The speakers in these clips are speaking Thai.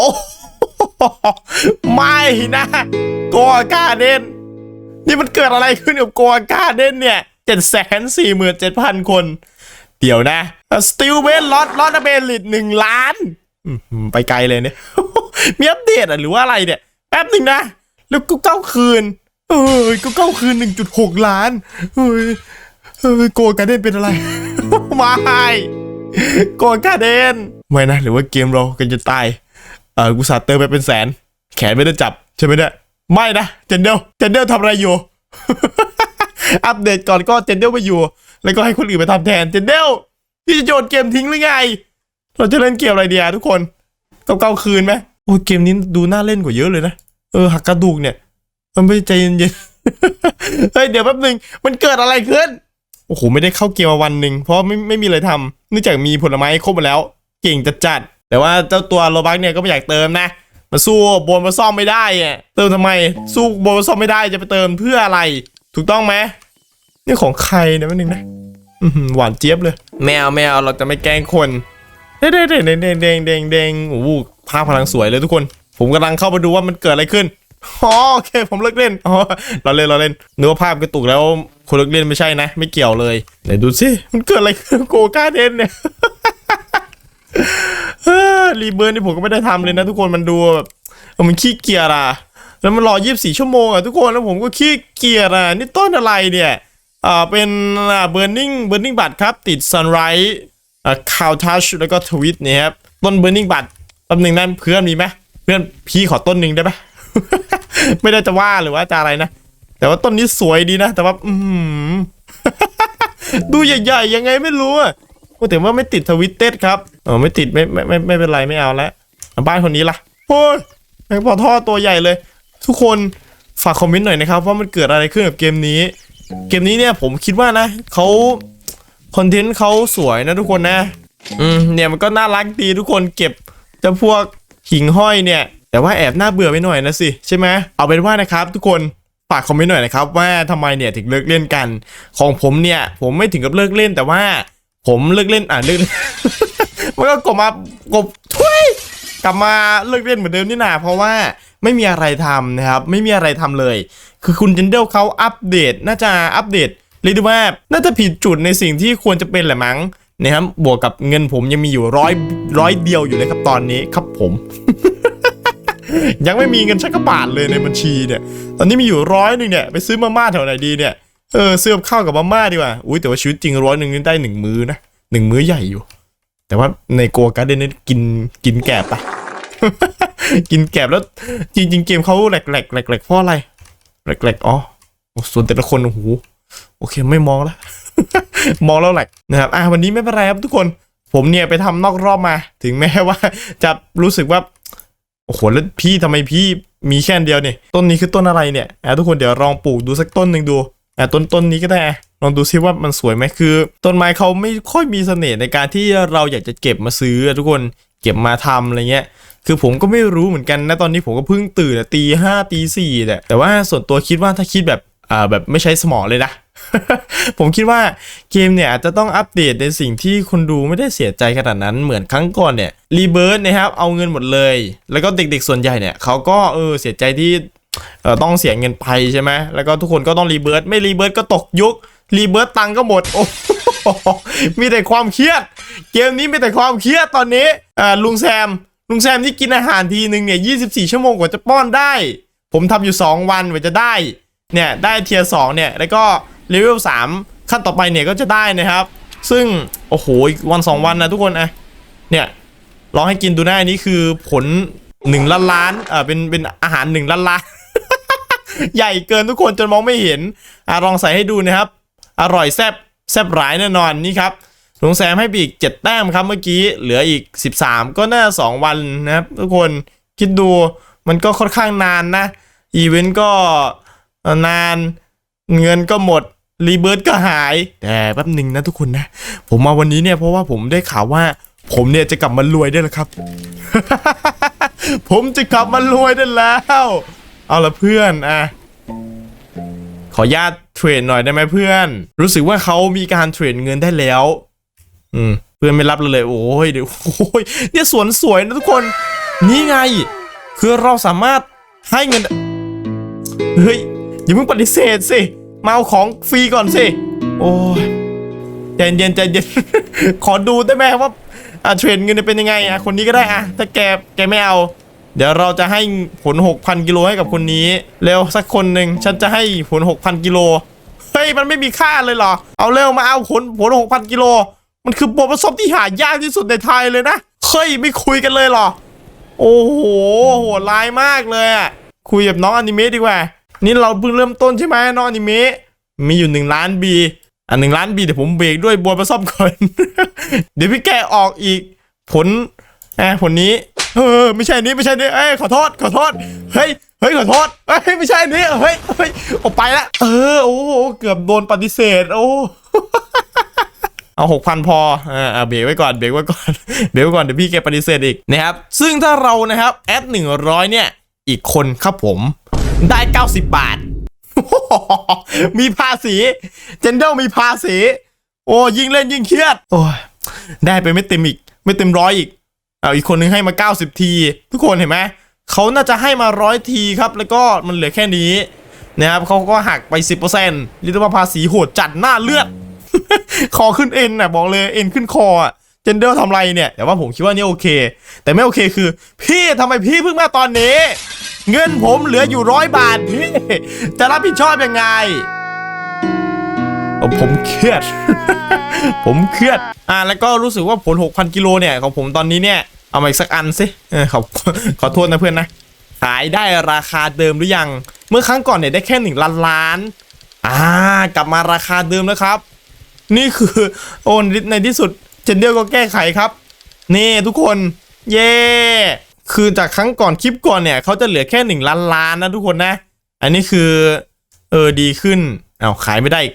อ้ไม่นะโกกาเดนนี่มันเกิดอะไรขึ้นกับโกกาเดนเนี่ยเจ็ดแสนสี่หมื่นเจ็ดพันคน เดี๋ยวนะสติลเวนลอตลอตเบลิตหนึ่งล้านไปไกลเลยเนี่ยมีอัปเดตอะหรือว่าอะไรเนี่ย แป๊บหนึ่งนะ แล้วกูเก้าคืน เอ้ยกูเก้าคืนหนึ่งจุดหกล้านเฮ้ยเฮ้ยโกกาเดนเป็นอะไรไม่โกกาเดนไม่นะ หรือว่าเกมเรากันจะตาย เออกูสาดเติมไปเป็นแสน แขนไม่ได้จับใช่ไหมเนี่ยไม่นะเจนเดลเจนเดลทำอะไรอยู่ อัปเดตก่อนก็เจนเดลไม่อยู่ แล้วก็ให้คนอื่นไปทำแทนเจนเดลพี่จะโยนเกมทิ้งหรือไง เราจะเล่นเกมอะไรเดีอะทุกคนเก้าเก้าคืนไหมโอ้เกมนี้ดูน่าเล่นกว่าเยอะเลยนะเออหักกระดูกเนี่ย มันไม่ใจเย็นๆเฮ้ยเดี๋ยวแป๊บหนึงมันเกิดอะไรขึ้นโอ้โหไม่ได้เข้าเกมมาวันหนึ่งเพราะไม่ไม่มีอะไรทำเนื่องจากมีผลไม้ครบหมดแล้ว เก่งจัดจัด แต่ว่าเจ้าตัวโลบักเนี่ยก็ไม่อยากเติมนะมานสู้บนมาซ่อมไม่ได้อะเติมทำไม สู้บนมาซ่อมไม่ได้จะไปเติมเพื่ออะไร ถูกต้องไหมนี่ของใครเนี่ยมันหนึ่งนะหวานเจี๊ยบเลย แมวแมวเราจะไม่แกล้งคนเด้งเด้งเด้งเด้งเด้งโอ้โหภาพพลังสวยเลยทุกคน ผมกำลังเข้าไปดูว่ามันเกิดอะไรขึ้นโอเค ผมเลิกเล่นอ๋เราเล่นเราเล่นเนื้อภาพกระตุกแล้วคนเลิกเล่นไม่ใช่นะ ไม่เกี่ยวเลยไหนดูสิมันเกิดอะไรขึ้นโกกาเดนเนี่ย รีเบิร์นที่ผมก็ไม่ได้ทำเลยนะทุกคนมันดูแบบมันขี้เกียจอะ แล้วมันรอ24ชั่วโมงอะทุกคนแล้วผมก็ขี้เกียจอะนี่ต้นอะไรเนี่ยอ่าเป็นอ่าเบ r ร์นิ่งเบ r ร์นิ่งบัตครับติดซันไรส์อ่าคาวทัชแล้วก็ทวิตเนี่ยครับต้นเบ r ร์นิ่งบัตแป๊บหนึ่งนั่นเพื่อนมีไหมเพื่อนพี่ขอต้นหนึ่งได้ไหมไม่ได้จะว่าหรือว่าจะอะไรนะ แต่ว่าต้นนี้สวยดีนะ แต่ว่า อืมดูใหญ่ๆยังไงไม่รู้อะ พูดถึงว่าไม่ติดทวิตเต็ดครับเออไม่ติดไม่ไม่ไม่ไม่เป็นไรไม่เอาแล้วเอาบ้านคนนี้ล่ะโอ้ยแม่งพอท่อตัวใหญ่เลย ทุกคนฝากคอมเมนต์หน่อยนะครับว่ามันเกิดอะไรขึ้นกับเกมนี้ เกมนี้เนี่ยผมคิดว่านะเขาคอนเทนต์เขาสวยนะทุกคนนะอืมเนี่ยมันก็น่ารักดีทุกคนเก็บเจะพวกหิ่งห้อยเนี่ย แต่ว่าแอบน่าเบื่อไปหน่อยนะสิใช่ไหมเอาเป็นว่านะครับ ทุกคนฝากคอมเมนต์หน่อยนะครับว่าทำไมเนี่ยถึงเลิกเล่นกัน ของผมเนี่ย ผมไม่ถึงกับเลิกเล่นแต่ว่า ผมเลิกเล่นอ่าเลิกเล่นมันก็กลับมากบทุยกลับมาเลิกเล่นเหมือนเดิมนี่นาเพราะว่าไม่มีอะไรทำนะครับไม่มีอะไรทำเลย คือคุณเจนเดลเขาอัปเดตน่าจะอัปเดตเรียกได้ว่าน่าจะผิดจุดในสิ่งที่ควรจะเป็นแหละมั้งนะครับบวกกับเงินผมยังมีอยู่ร้อยร้อยเดียวอยู่เลยครับตอนนี้ครับผม ยังไม่มีเงินชักกระบาทเลยในบัญชีเนี่ย ตอนนี้มีอยู่ร้อยหนึ่งเนี่ยไปซื้อมาม่าแถวไหนดีเนี่ย เออซื้อกับข้าวกับมาม่าดีกว่า อุ้ยแต่ว่าชีวิตจริงร้อยหนึ่งนี่ได้หนึ่งมื้อนะหนึ่งมื้อใหญ่อยู่ แต่ว่าในโกการ์เดนนี่กินกินแกบไปกินแกบแล้วจริง ๆ เกมเขาแหลกแหลกแหลกแหลกเพราะอะไรแหลกแหลกอ๋อส่วนแต่ละคนโอ้โหโอเคไม่มองแล้วมองแล้วแหลกนะครับอะวันนี้ไม่เป็นไรครับทุกคน ผมเนี่ยไปทำนอกรอบมา ถึงแม้ว่า จะรู้สึกว่าโอ้โหแล้วพี่ทำไมพี่มีแค่เดียวเนี่ยต้นนี้คือต้นอะไรเนี่ยอะทุกคนเดี๋ยวลองปลูกดูสักต้นหนึ่งดู อะต้นต้นนี้ก็ได้ลองดูซิว่ามันสวยไหมคือ ต้นไม้เขาไม่ค่อยมีเสน่ห์ในการที่เราอยากจะเก็บมาซื้อทุกคนเก็บมาทำอะไรเงี้ยคือผมก็ไม่รู้เหมือนกันนะตอนนี้ผมก็เพิ่งตื่นตีห้าตีสี่แหละแต่ว่าส่วนตัวคิดว่าถ้าคิดแบบอ่าแบบไม่ใช้สมองเลยนะ ผมคิดว่าเกมเนี่ยอาจจะต้องอัปเดตในสิ่งที่คนดูไม่ได้เสียใจขนาดนั้นเหมือนครั้งก่อนเนี่ยรีเบิร์นะครับเอาเงินหมดเลย แล้วก็เด็กๆส่วนใหญ่เนี่ยเขาก็เออเสียใจที่ ต้องเสียเงินไปใช่ไหมแล้วก็ทุกคนก็ต้องรีเบิร์ตไม่รีเบิร์ตก็ตกยุครีเบิร์ตตังก็หมดโอ้โหมีแต่ความเครียด เกมนี้มีแต่ความเครียดตอนนี้อ่าลุงแซมลุงแซมที่กินอาหารทีหนึ่งเนี่ย24 ชั่วโมงกว่าจะป้อนได้ ผมทำอยู่ 2 วันกว่าจะได้เนี่ยได้เทียร์สเนี่ยแล้วก็เลเวล3ขั้นต่อไปเนี่ยก็จะได้นะครับ ซึ่งโอ้โหวันสองวันนะทุกคนอะเนี่ยลองให้กินดูหนะอันนี้คือผลหนึ่งล้านล้านเออเป็นเป็นอาหารหนึ่งล้านล้าน ใหญ่เกินทุกคนจนมองไม่เห็นอะลองใส่ให้ดูนะครับ อร่อยแซบแซบหลายแน่นอนนี่ครับลุงแซมให้ไปอีก 7 แต้มครับเมื่อกี้เหลืออีก 13 ก็น่า 2 วันนะครับ ทุกคนคิดดูมันก็ค่อนข้างนานนะอีเวนต์ก็นานเงินก็หมดรีเบิร์ตก็หาย แต่แป๊บหนึ่งนะทุกคนนะ ผมมาวันนี้เนี่ยเพราะว่าผมได้ข่าวว่า ผมเนี่ยจะกลับมารวยได้แล้วครับ ผมจะกลับมารวยได้แล้ว เอาละเพื่อนอะขออนุญาตเทรดหน่อยได้ไหมเพื่อน รู้สึกว่าเขามีการเทรดเงินได้แล้ว อืม เพื่อนไม่รับเลยโอ้ยเดี๋ยวโอ้ยเนี่ยสวนสวยนะทุกคน นี่ไง คือเราสามารถให้เงิน เฮ้ย อย่าเพิ่งปฏิเสธสิมาเอาของฟรีก่อนสิ โอ้ยใจเย็นใจเย็น ขอดูได้ไหมว่าอะเทรนด์เงินเป็นยังไงอะคนนี้ก็ได้อะถ้าแกแกไม่เอา เดี๋ยวเราจะให้ผล 6,000 กิโลให้กับคนนี้ เร็วสักคนหนึ่งฉันจะให้ผล 6,000 กิโล เฮ้ย มันไม่มีค่าเลยเหรอ เอาเร็วมาเอาผลผล 6,000 กิโล มันคือโปรผสมที่หายากที่สุดในไทยเลยนะ เฮ้ย ไม่คุยกันเลยเหรอ โอ้โหโหดร้ายมากเลยอะ คุยกับน้องอนิเมะดีกว่า นี่เราเพิ่งเริ่มต้นใช่ไหมน้องอนิเมะ มีอยู่หนึ่งล้านบีอะหนึ่งล้านบีเดี๋ยวผมเบรกด้วยบัวมาซ่อมก่อน เดี๋ยวพี่แกออกอีกผลอะผลนี้ เออไม่ใช่นี้ไม่ใช่นี้เอ้ยขอโทษขอโทษเฮ้ยเฮ้ยขอโทษเฮ้ยไม่ใช่นี้เฮ้ยเฮ้ยออกไปละเออโอ้เกือบโดนปฏิเสธโอ้เอาหกพันพออ่าเบรกไว้ก่อนเบรกไว้ก่อนเบรกไว้ก่อนเดี๋ยวพี่แกปฏิเสธอีกนะครับซึ่งถ้าเรานะครับแอดหนึ่งร้อยเนี่ย อีกคนครับผมได้90บาท มีภาษีเจนเดลมีภาษี โอ้ยิ่งเล่นยิ่งเครียดโอ้ยได้ไปไม่เต็มอีก ไม่เต็มร้อยอีก เอาอีกคนนึงให้มา 90 ที ทุกคนเห็นไหมเขาน่าจะให้มาร้อยทีครับ แล้วก็มันเหลือแค่นี้นะครับเขาก็หักไป 10%เรียกว่าภาษีโหดจัดหน้าเลือด คอขึ้นเอ็นน่ะบอกเลยเอ็นขึ้นคออะเจนเดอร์ทำไรเนี่ย แต่ว่าผมคิดว่านี่โอเค แต่ไม่โอเคคือ พี่ทำไมพี่เพิ่งมาตอนนี้ เงินผมเหลืออยู่ร้อยบาทพี่จะรับผิดชอบยังไง ผมเครียด ผมเครียด อ่าแล้วก็รู้สึกว่าผล 6,000 กิโลเนี่ยของผมตอนนี้เนี่ย เอามาอีกสักอันสิเออขอขอโทษนะเพื่อนนะ ขายได้ราคาเดิมหรือยัง เมื่อครั้งก่อนเนี่ยได้แค่หนึ่งล้านล้าน อ่ากลับมาราคาเดิมแล้วครับ นี่คือโอนในที่สุดเจนเดียวก็แก้ไขครับ นี่ทุกคน เย่คือจากครั้งก่อนคลิปก่อนเนี่ยเขาจะเหลือแค่หนึ่งล้านล้านนะทุกคนนะ อันนี้คือ เออดีขึ้นเอาวขายไม่ได้อีก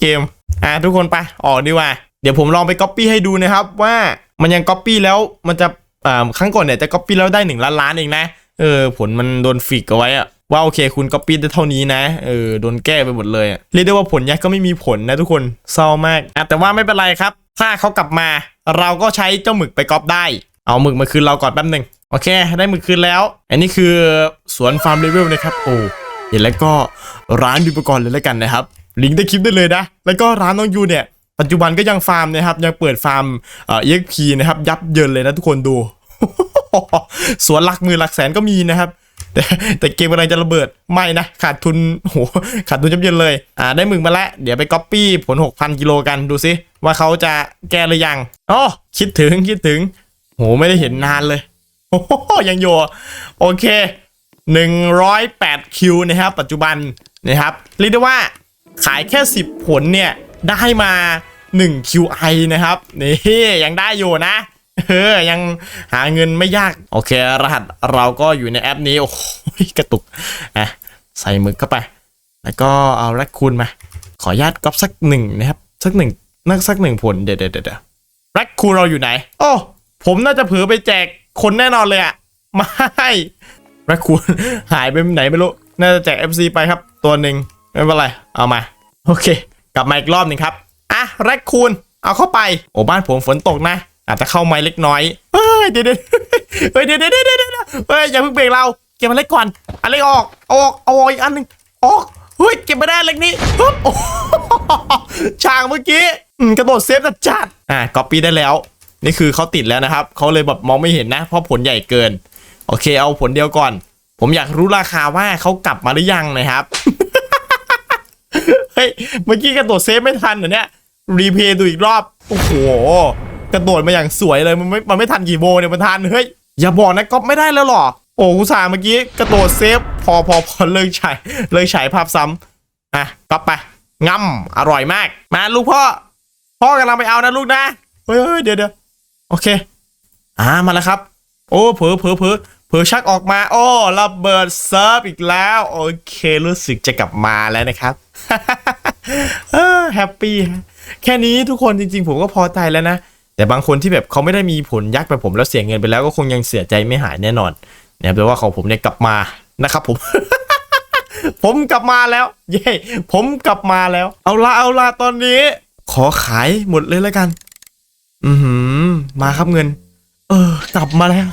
เกม อะทุกคนไป ออกดีกว่า เดี๋ยวผมลองไปก๊อปปี้ให้ดูนะครับ ว่ามันยังก๊อปปี้แล้วมันจะอ่าครั้งก่อนเนี่ยจะก๊อปปี้แล้วได้หนึ่งล้านล้านเองนะ เออ ผลมันโดนฟิกเอาไว้อะว่าโอเคคุณก๊อปปี้ได้เท่านี้นะ เออ โดนแก้ไปหมดเลยเรียกได้ว่าผลยักษ์ก็ไม่มีผลนะทุกคนเศร้ามากอะแต่ว่าไม่เป็นไรครับ ถ้าเขากลับมา เราก็ใช้เจ้าหมึกไปก๊อปได้ เอาหมึกมาคืนเราก่อนแป๊บหนึ่งโอเค ได้หมึกคืนแล้ว อันนี้คือสวนฟาร์มเลเวลนะครับโอ้ เห็นแล้วก็ร้านบิปกรณ์เลยแล้วกันนะครับ ลิงก์ใต้คลิปได้เลยนะ แล้วก็ร้านน้องยูเนี่ย ปัจจุบันก็ยังฟาร์มนะครับ ยังเปิดฟาร์มเอ่อ EXP นะครับ ยับเยินเลยนะทุกคนดู สวนหลักมือหลักแสนก็มีนะครับแต่แต่เกมกำลังจะระเบิดไม่นะ ขาดทุนโหขาดทุนยับเยินเลย อ่าได้หมึกมาแล้วเดี๋ยวไปก๊อปปี้ผล 6,000 กิโลกันดูซิว่าเขาจะแก้หรือยังอ๋อคิดถึงคิดถึง โหไม่ได้เห็นนานเลยโอ้ยังอยู่โอเค 108 คิวนะครับ ปัจจุบันนะครับเรียกได้ว่าขายแค่ 10 ผลเนี่ยได้มา 1 QI นะครับนี่ยังได้อยู่นะเออยังหาเงินไม่ยาก โอเค รหัสเราก็อยู่ในแอปนี้ โอ้โหกระตุกอะใส่หมึกเข้าไป แล้วก็เอาแรคคูนมา ขออนุญาตก๊อปสักหนึ่งนะครับ สักหนึ่งนักสักหนึ่งผลเดี๋ยวเดี๋ยวเดี๋ยวแรคคูนเราอยู่ไหน โอ้ ผมน่าจะเผลอไปแจกคนแน่นอนเลยอะไม่ แรคคูนหายไปไหนไม่รู้ น่าจะแจก FC ไปครับ ตัวหนึ่งไม่เป็นไร เอามา โอเค กลับมาอีกรอบหนึ่งครับ อะแรคคูนเอาเข้าไป โอ้บ้านผมฝนตกนะ อาจจะเข้าไม้เล็กน้อยเฮ้ยเดี๋ยวเดี๋ยวเฮ้ยเดี๋ยวเดี๋ยวเดี๋ยวเดี๋ยวเฮ้ยอย่าเพิ่งเบรกเรา เก็บมันเล็กก่อนอันเล็กออกออกเอาออกอีกอันหนึ่งออกเฮ้ยเก็บไม่ได้เล็กนี้ปึ๊บโอ้โหฉากเมื่อกี้กระโดดเซฟจัดจัดอะก๊อปปี้ได้แล้ว นี่คือเขาติดแล้วนะครับเขาเลยแบบมองไม่เห็นนะ เพราะผลใหญ่เกิน โอเค เอาผลเดียวก่อน ผมอยากรู้ราคาว่าเขากลับมาหรือยังนะครับ เฮ้ย เมื่อกี้กระโดดเซฟไม่ทันเหรอเนี่ย รีเพย์ดูอีกรอบ โอ้โห กระโดดมาอย่างสวยเลย มันไม่ มันไม่ทันกี่โมงเนี่ย มันทัน เฮ้ย อย่าบอกนะก๊อปไม่ได้แล้วหรอ โอ้กุสาห์เมื่อกี้กระโดดเซฟ พอพอพอเลิกฉายเลิกฉายภาพซ้ำอะก๊อปไปงำอร่อยมาก มาลูกพ่อ พ่อกำลังไปเอานะลูกนะเฮ้ยเฮ้ยเดี๋ยวเดี๋ยวโอเค อ่ามาแล้วครับ โอ้เผลอเผลอเผลอ เผลอชักออกมาโอ้ระเบิดเซิร์ฟอีกแล้ว โอเครู้สึกจะกลับมาแล้วนะครับแฮปปี้แค่นี้ทุกคนจริงๆ ผมก็พอใจแล้วนะ แต่บางคนที่แบบเขาไม่ได้มีผลยักษ์แบบผมแล้วเสียเงินไปแล้วก็คงยังเสียใจไม่หายแน่นอนเนี่ยแปลว่าของผมเนี่ยกลับมานะครับผมผมกลับมาแล้ว เย้ผมกลับมาแล้ว เอาละเอาละตอนนี้ ขอขายหมดเลยแล้วกัน อือหือ มาครับเงิน เออ กลับมาแล้ว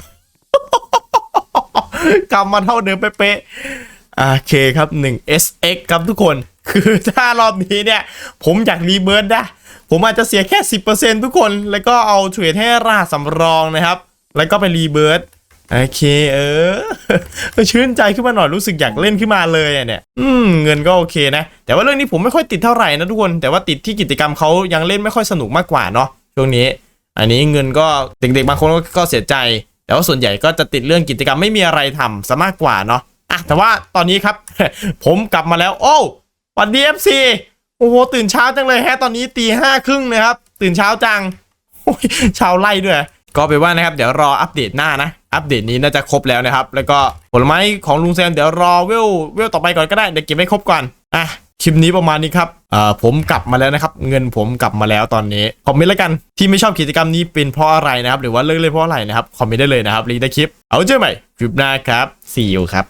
กลับมาเท่าเดิมเป๊ะๆโอเคครับ 1 SX ครับทุกคน คือถ้ารอบนี้เนี่ย ผมอยากรีเบิร์ดนะ ผมอาจจะเสียแค่ 10%ทุกคน แล้วก็เอาเทรดให้ราสำรองนะครับ แล้วก็ไปรีเบิร์ดโอเคเออชื่นใจขึ้นมาหน่อยรู้สึกอยากเล่นขึ้นมาเลยอะเนี่ย อืมเงินก็โอเคนะ แต่ว่าเรื่องนี้ผมไม่ค่อยติดเท่าไหร่นะทุกคน แต่ว่าติดที่กิจกรรมเขายังเล่นไม่ค่อยสนุกมากกว่าเนาะช่วงนี้ อันนี้เงินก็เด็กๆบางคนก็เสียใจ แต่ว่าส่วนใหญ่ก็จะติดเรื่องกิจกรรมไม่มีอะไรทำซะมากกว่าเนาะอะแต่ว่าตอนนี้ครับ ผมกลับมาแล้ว โอ้วันดีเอฟซีโอ้โหตื่นเช้าจังเลยแฮะตอนนี้ตีห้าครึ่งนะครับ ตื่นเช้าจังช้าไล่ด้วย ก็ไปว่านะครับ เดี๋ยวรออัปเดตหน้านะ อัปเดตนี้น่าจะครบแล้วนะครับ แล้วก็ผลไม้ของลุงแซมเดี๋ยวรอเวลเวลต่อไปก่อนก็ได้เดี๋ยวเก็บให้ครบก่อนอะ คลิปนี้ประมาณนี้ครับเอ่อผมกลับมาแล้วนะครับ เงินผมกลับมาแล้วตอนนี้คอมเมนต์แล้วกันที่ไม่ชอบกิจกรรมนี้เป็นเพราะอะไรนะครับ หรือว่าเลิกเล่นเพราะอะไรนะครับคอมเมนต์ได้เลยนะครับลิงก์ใต้คลิป เอาเจอใหม่คลิปหน้าครับ see you ครับ